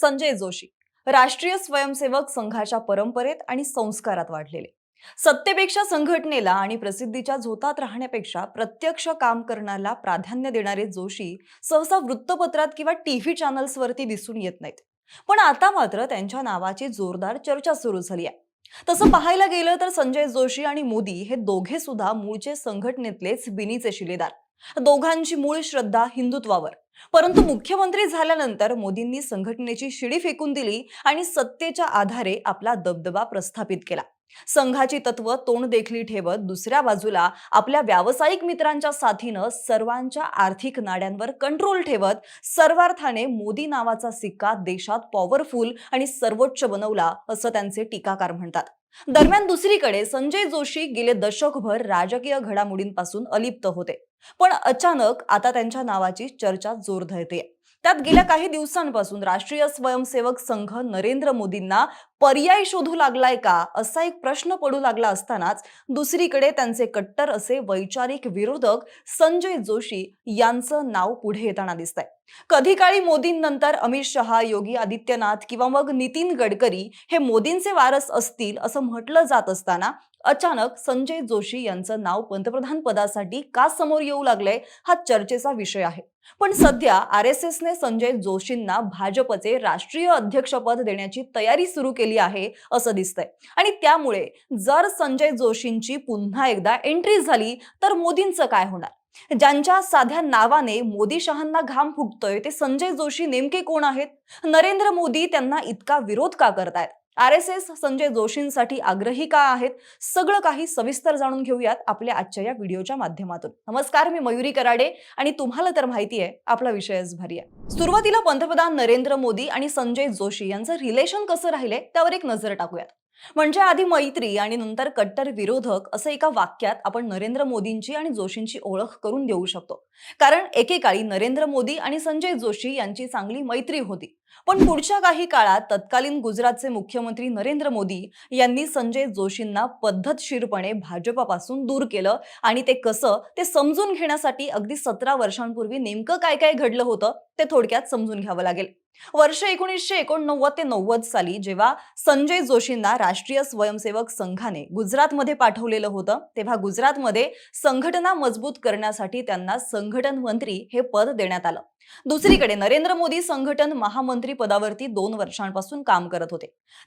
संजय जोशी. राष्ट्रीय स्वयंसेवक संघाच्या परंपरेत आणि संस्कारात वाढलेले. सत्तेपेक्षा संघटनेला आणि प्रसिद्धीच्या झोतात राहण्यापेक्षा प्रत्यक्ष काम करण्याला प्राधान्य देणारे जोशी सहसा वृत्तपत्रात किंवा टीव्ही चॅनल्सवरती दिसून येत नाहीत. पण आता मात्र त्यांच्या नावाची जोरदार चर्चा सुरू झाली आहे. तसं पाहायला गेलं तर संजय जोशी आणि मोदी हे दोघे सुद्धा मूळचे संघटनेतलेच बिनीचे शिलेदार. दोघांची मूळ श्रद्धा हिंदुत्वावर. परंतु मुख्यमंत्री झाल्यानंतर मोदींनी संघटनेची शिडी फेकून दिली आणि सत्तेच्या आधारे आपला दबदबा प्रस्थापित केला. संघाची तत्व तोंड देखली ठेवत दुसऱ्या बाजूला आपल्या व्यावसायिक मित्रांच्या साथीनं सर्वांच्या आर्थिक नाड्यांवर कंट्रोल ठेवत सर्वार्थाने मोदी नावाचा सिक्का देशात पॉवरफुल आणि सर्वोच्च बनवला असं त्यांचे टीकाकार म्हणतात. दरम्यान दुसरीकडे संजय जोशी गेले दशकभर राजकीय घडामोडींपासून अलिप्त होते. पण अचानक आता त्यांच्या नावाची चर्चा जोर धरते त्यात गेल्या काही दिवसांपासून राष्ट्रीय स्वयंसेवक संघ नरेंद्र मोदींना पर्याय शोधू लागलाय का? असा एक प्रश्न पडू लागला असतानाच दुसरीकडे त्यांचे कट्टर असे वैचारिक विरोधक संजय जोशी यांचं नाव पुढे येताना दिसतंय. कधी काळी मोदींनंतर अमित शहा योगी आदित्यनाथ किंवा मग नितीन गडकरी हे मोदींचे वारस असतील असं म्हटलं जात असताना अचानक संजय जोशी यांचं नाव पंतप्रधान पदासाठी का समोर येऊ लागलंय हा चर्चेचा विषय आहे. पण सध्या आर एस एसने संजय जोशींना भाजपचे राष्ट्रीय अध्यक्षपद देण्याची तयारी सुरू केली आहे असं दिसतंय. आणि त्यामुळे जर संजय जोशींची पुन्हा एकदा एंट्री झाली तर मोदींचं काय होणार? ज्यांच्या साध्या नावाने मोदी शहांना घाम फुटतोय ते संजय जोशी नेमके कोण आहेत? नरेंद्र मोदी त्यांना इतका विरोध का करतायत? आर एस एस संजय जोशींसाठी आग्रही का आहेत? सगळं काही सविस्तर जाणून घेऊयात आपल्या आजच्या या व्हिडिओच्या माध्यमातून. नमस्कार मी मयुरी कराडे आणि तुम्हाला तर माहिती आहे आपला विषयच भारी आहे. सुरुवातीला पंतप्रधान नरेंद्र मोदी आणि संजय जोशी यांचं रिलेशन कसं राहिले त्यावर एक नजर टाकूयात. म्हणजे आधी मैत्री आणि नंतर कट्टर विरोधक असं एका वाक्यात आपण नरेंद्र मोदींची आणि जोशींची ओळख करून देऊ शकतो. कारण एकेकाळी नरेंद्र मोदी आणि संजय जोशी यांची चांगली मैत्री होती. पण पुढच्या काही काळात तत्कालीन गुजरातचे मुख्यमंत्री नरेंद्र मोदी यांनी संजय जोशींना पद्धतशीरपणे भाजपापासून दूर केलं आणि ते कसं ते समजून घेण्यासाठी अगदी सतरा वर्षांपूर्वी नेमकं काय काय घडलं होतं ते थोडक्यात समजून घ्यावं लागेल. वर्ष एकोणीसशे एकोणनव्वद ते नव्वद साली जेव्हा संजय जोशींना राष्ट्रीय स्वयंसेवक संघाने गुजरातमध्ये पाठवलेलं होतं तेव्हा गुजरातमध्ये संघटना मजबूत करण्यासाठी त्यांना संघटन मंत्री हे पद देण्यात आलं. दुसरीकडे नरेंद्र मोदी संघटन महामंत्री पदावरती दोन वर्षांपासून काम करत होते.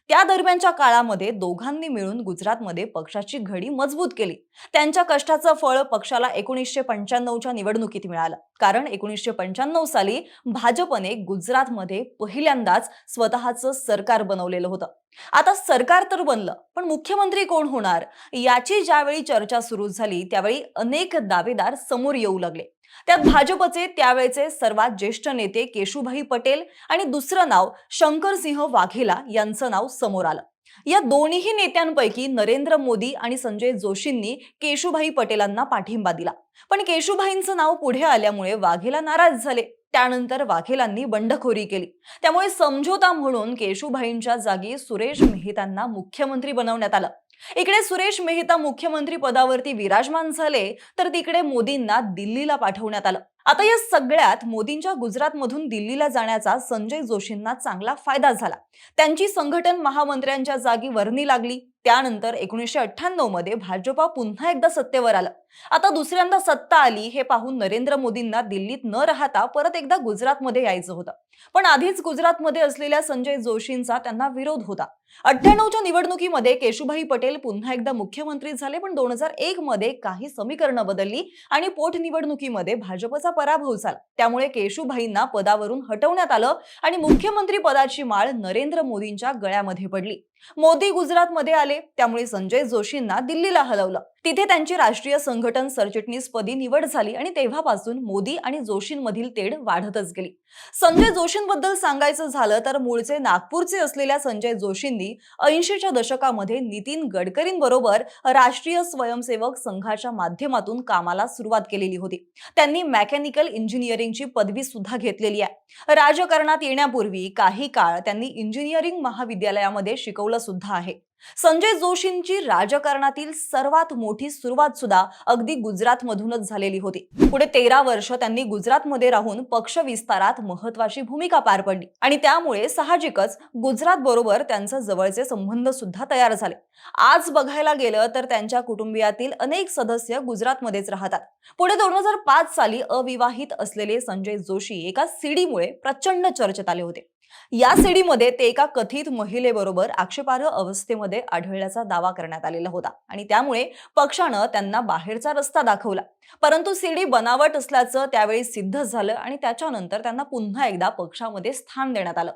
त्या दरम्यानच्या काळामध्ये दोघांनी मिळून गुजरातमध्ये पक्षाची घडी मजबूत केली. त्यांच्या कष्टाचं फळ पक्षाला एकोणीसशे पंच्याण्णवच्या निवडणुकीत मिळालं. कारण एकोणीसशे पंच्याण्णव साली भाजपने गुजरातमध्ये पहिल्यांदाच स्वतःचं सरकार बनवलेलं होतं. आता सरकार तर बनलं पण मुख्यमंत्री कोण होणार? याची ज्यावेळी चर्चा सुरू झाली त्यावेळी अनेक दावेदार समोर येऊ लागले. त्यात भाजपचे त्यावेळचे सर्वात ज्येष्ठ नेते केशुभाई पटेल आणि दुसरं नाव शंकरसिंह वाघेला यांचं नाव समोर आलं. या दोन्ही नेत्यांपैकी नरेंद्र मोदी आणि संजय जोशींनी केशुभाई पटेलांना पाठिंबा दिला. पण केशुभाईंचं नाव पुढे आल्यामुळे वाघेला नाराज झाले. त्यानंतर वाघेलांनी बंडखोरी केली. त्यामुळे समझोता म्हणून केशुभाईंच्या जागी सुरेश मेहतांना मुख्यमंत्री बनवण्यात आलं. इकडे सुरेश मेहता मुख्यमंत्री पदावरती विराजमान झाले तर तिकडे मोदींना दिल्लीला पाठवण्यात आलं. आता या सगळ्यात मोदींच्या गुजरातमधून दिल्लीला जाण्याचा संजय जोशींना चांगला फायदा झाला. त्यांची संघटन महामंत्र्यांच्या जागी वर्णी लागली. त्यानंतर एकोणीसशे अठ्ठ्याण्णवमध्ये भाजपा पुन्हा एकदा सत्तेवर आलं. आता दुसऱ्यांदा सत्ता आली हे पाहून नरेंद्र मोदींना दिल्लीत न राहता परत एकदा गुजरातमध्ये यायचं होतं. पण आधीच गुजरातमध्ये असलेल्या संजय जोशींचा त्यांना विरोध होता. अठ्ठ्याण्णवच्या निवडणुकीमध्ये केशुभाई पटेल पुन्हा एकदा मुख्यमंत्री झाले पण दोन हजार एक मध्ये काही समीकरणं बदलली आणि पोटनिवडणुकीमध्ये भाजपचा पराभव झाला. त्यामुळे केशुभाईंना पदावरून हटवण्यात आलं आणि मुख्यमंत्री पदाची माळ नरेंद्र मोदींच्या गळ्यामध्ये पडली. मोदी गुजरातमध्ये आले त्यामुळे संजय जोशींना दिल्लीला हलवलं. तिथे त्यांची राष्ट्रीय संघटन सरचिटणीसपदी निवड झाली आणि तेव्हापासून मोदी आणि जोशींमधील तेढ वाढतच गेली. संजय जोशींबद्दल सांगायचं झालं तर मूळचे नागपूरचे असलेल्या संजय जोशींनी ऐंशीच्या दशकामध्ये नितीन गडकरींबरोबर राष्ट्रीय स्वयंसेवक संघाच्या माध्यमातून कामाला सुरुवात केलेली होती. त्यांनी मेकॅनिकल इंजिनिअरिंगची पदवी सुद्धा घेतलेली आहे. राजकारणात येण्यापूर्वी काही काळ त्यांनी इंजिनिअरिंग महाविद्यालयामध्ये शिकवलं सुद्धा आहे. संजय जोशींची राजकारणातील सर्वात मोठी सुरुवात सुद्धा अगदी गुजरातमधूनच झालेली होती. पुढे तेरा वर्ष त्यांनी गुजरातमध्ये राहून पक्ष विस्तारात महत्वाची भूमिका पार पडली आणि त्यामुळे साहजिकच गुजरात बरोबर त्यांचे जवळचे संबंध सुद्धा तयार झाले. आज बघायला गेलं तर त्यांच्या कुटुंबियातील अनेक सदस्य गुजरातमध्येच राहतात. पुढे दोन हजार पाच साली अविवाहित असलेले संजय जोशी एका सीडीमुळे प्रचंड चर्चेत आले होते. या सीडीमध्ये ते एका कथित महिलेबरोबर आक्षेपार्ह अवस्थेमध्ये आढळल्याचा दावा करण्यात आलेला होता आणि त्यामुळे पक्षानं त्यांना बाहेरचा रस्ता दाखवला. परंतु सीडी बनावट असल्याचं त्यावेळी सिद्ध झालं आणि त्याच्यानंतर त्यांना पुन्हा एकदा पक्षामध्ये स्थान देण्यात आलं.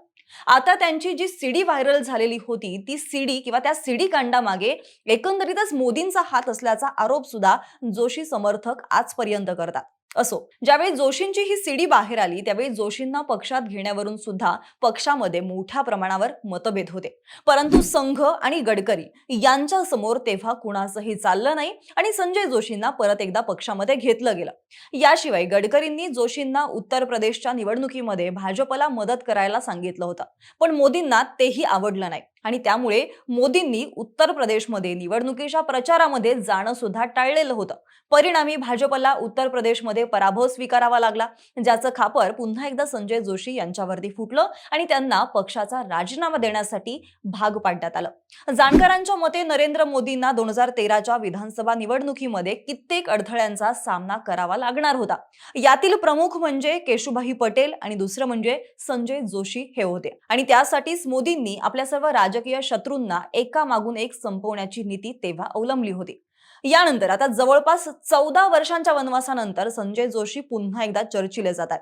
आता त्यांची जी सीडी व्हायरल झालेली होती ती सीडी किंवा त्या सीडी कांडामागे एकंदरीतच मोदींचा हात असल्याचा आरोप सुद्धा जोशी समर्थक आजपर्यंत करतात. असो. ज्यावेळी जोशींची ही सीडी बाहेर आली त्यावेळी जोशींना पक्षात घेण्यावरून सुद्धा पक्षामध्ये मोठ्या प्रमाणावर मतभेद होते. परंतु संघ आणि गडकरी यांच्या समोर तेव्हा कुणाचंही चाललं नाही आणि संजय जोशींना परत एकदा पक्षामध्ये घेतलं गेलं. याशिवाय गडकरींनी जोशींना उत्तर प्रदेशच्या निवडणुकीमध्ये भाजपला मदत करायला सांगितलं होतं. पण मोदींना तेही आवडलं नाही. आणि त्यामुळे मोदींनी उत्तर प्रदेशमध्ये निवडणुकीच्या प्रचारामध्ये जाणं सुद्धा टाळलेलं होतं. परिणामी भाजपला उत्तर प्रदेशमध्ये पराभव स्वीकारावा लागला. ज्याचं खापर पुन्हा एकदा संजय जोशी यांच्यावरती फुटलं आणि त्यांना पक्षाचा राजीनामा देण्यासाठी भाग पाडण्यात आलं. जाणकारांच्या मते नरेंद्र मोदींना दोन हजार तेराच्या विधानसभा निवडणुकीमध्ये कित्येक अडथळ्यांचा सामना करावा लागणार होता. यातील प्रमुख म्हणजे केशुभाई पटेल आणि दुसरं म्हणजे संजय जोशी हे होते. आणि त्यासाठीच मोदींनी आपल्या सर्व राज राजकीय शत्रूंना एका मागून एक संपवण्याची नीती तेव्हा अवलंबली होती. यानंतर आता जवळपास चौदा वर्षांच्या वनवासानंतर संजय जोशी पुन्हा एकदा चर्चिले जातात.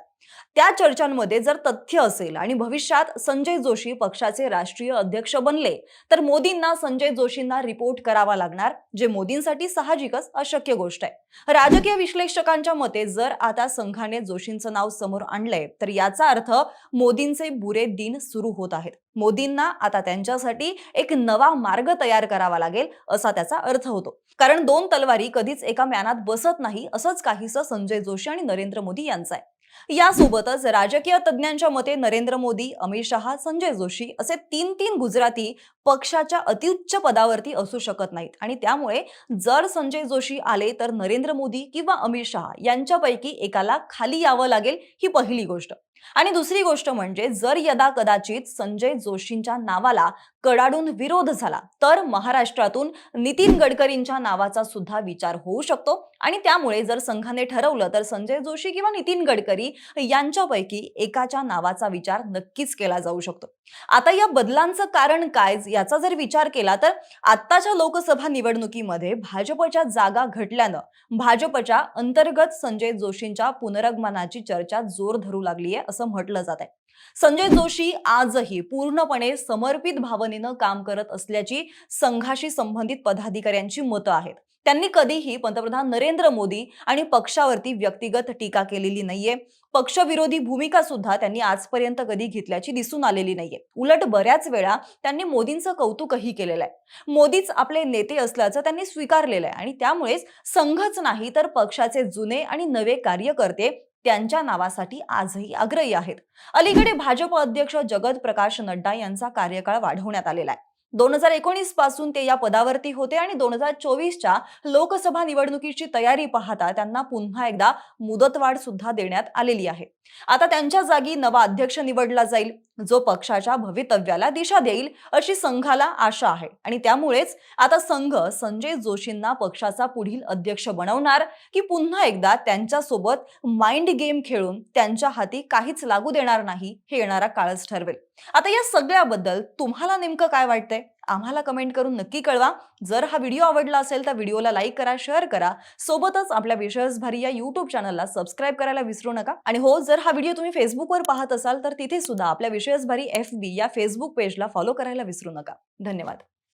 त्या चर्चांमध्ये जर तथ्य असेल आणि भविष्यात संजय जोशी पक्षाचे राष्ट्रीय अध्यक्ष बनले तर मोदींना संजय जोशींना रिपोर्ट करावा लागणार जे मोदींसाठी साहजिकच अशक्य गोष्ट आहे. राजकीय विश्लेषकांच्या मते जर आता संघाने जोशींचं नाव समोर आणलंय तर याचा अर्थ मोदींचे बुरे दिन सुरू होत आहेत. मोदींना आता त्यांच्यासाठी एक नवा मार्ग तयार करावा लागेल असा त्याचा अर्थ होतो. कारण दोन तलवारी कधीच एका म्यानात बसत नाही असंच काहीसं संजय जोशी आणि नरेंद्र मोदी यांचं आहे. यासोबतच राजकीय तज्ज्ञांच्या मते नरेंद्र मोदी अमित शहा संजय जोशी असे तीन तीन गुजराती पक्षाच्या अतिउच्च पदावरती असू शकत नाहीत. आणि त्यामुळे जर संजय जोशी आले तर नरेंद्र मोदी किंवा अमित शहा यांच्यापैकी एकाला खाली यावं लागेल ही पहिली गोष्ट. आणि दुसरी गोष्ट म्हणजे जर यदा कदाचित संजय जोशींच्या नावाला कडाडून विरोध झाला तर महाराष्ट्रातून नितीन गडकरींच्या नावाचा सुद्धा विचार होऊ शकतो. आणि त्यामुळे जर संघाने ठरवलं तर संजय जोशी किंवा नितीन गडकरी यांच्यापैकी एकाच्या नावाचा विचार नक्कीच केला जाऊ शकतो. आता या बदलांचं कारण काय याचा जर विचार केला तर आत्ताच्या लोकसभा निवडणुकीमध्ये भाजपच्या जागा घटल्यानं भाजपच्या अंतर्गत संजय जोशींच्या पुनरगमनाची चर्चा जोर धरू लागली आहे असं म्हटलं जात आहे संजय जोशी आजही पूर्णपणे समर्पित भावनेनं काम करत असल्याची संघाशी संबंधित पदाधिकाऱ्यांची मतं आहेत. त्यांनी कधीही पंतप्रधान नरेंद्र मोदी आणि पक्षावरती व्यक्तिगत टीका केलेली नाहीये. पक्षविरोधी भूमिका सुद्धा त्यांनी आजपर्यंत कधी घेतल्याची दिसून आलेली नाहीये. उलट बऱ्याच वेळा त्यांनी मोदींचं कौतुकही केलेलं आहे. मोदीच आपले नेते असल्याचं त्यांनी स्वीकारलेलं आहे आणि त्यामुळेच संघच नाही तर पक्षाचे जुने आणि नवे कार्यकर्ते त्यांच्या नावासाठी आजही आग्रही आहेत. अलीकडे भाजप अध्यक्ष जगत प्रकाश नड्डा यांचा कार्यकाळ वाढवण्यात आलेला आहे. दोन हजार एकोणीसपासून ते या पदावरती होते आणि दोन हजार चोवीसच्या लोकसभा निवडणुकीची तयारी पाहता त्यांना पुन्हा एकदा मुदतवाढ सुद्धा देण्यात आलेली आहे. आता त्यांच्या जागी नवा अध्यक्ष निवडला जाईल. जो पक्षाच्या भवितव्याला दिशा देईल अशी संघाला आशा आहे. आणि त्यामुळेच आता संघ संजय जोशींना पक्षाचा पुढील अध्यक्ष बनवणार की पुन्हा एकदा त्यांच्यासोबत माइंड गेम खेळून त्यांच्या हाती काहीच लागू देणार नाही हे येणारा काळच ठरवेल. आता या सगळ्याबद्दल तुम्हाला नेमकं काय वाटतंय? आम्हाला कमेंट करून नक्की कळवा. जर हा व्हिडिओ आवडला असेल तर व्हिडिओला लाईक करा शेअर करा. सोबतच आपल्या विषयस भारी या युट्यूब चॅनलला सबस्क्राईब करायला विसरू नका. आणि हो जर हा व्हिडिओ तुम्ही फेसबुकवर पाहत असाल तर तिथे सुद्धा आपल्या विषयस भारी एफ बी या फेसबुक पेजला फॉलो करायला विसरू नका. धन्यवाद.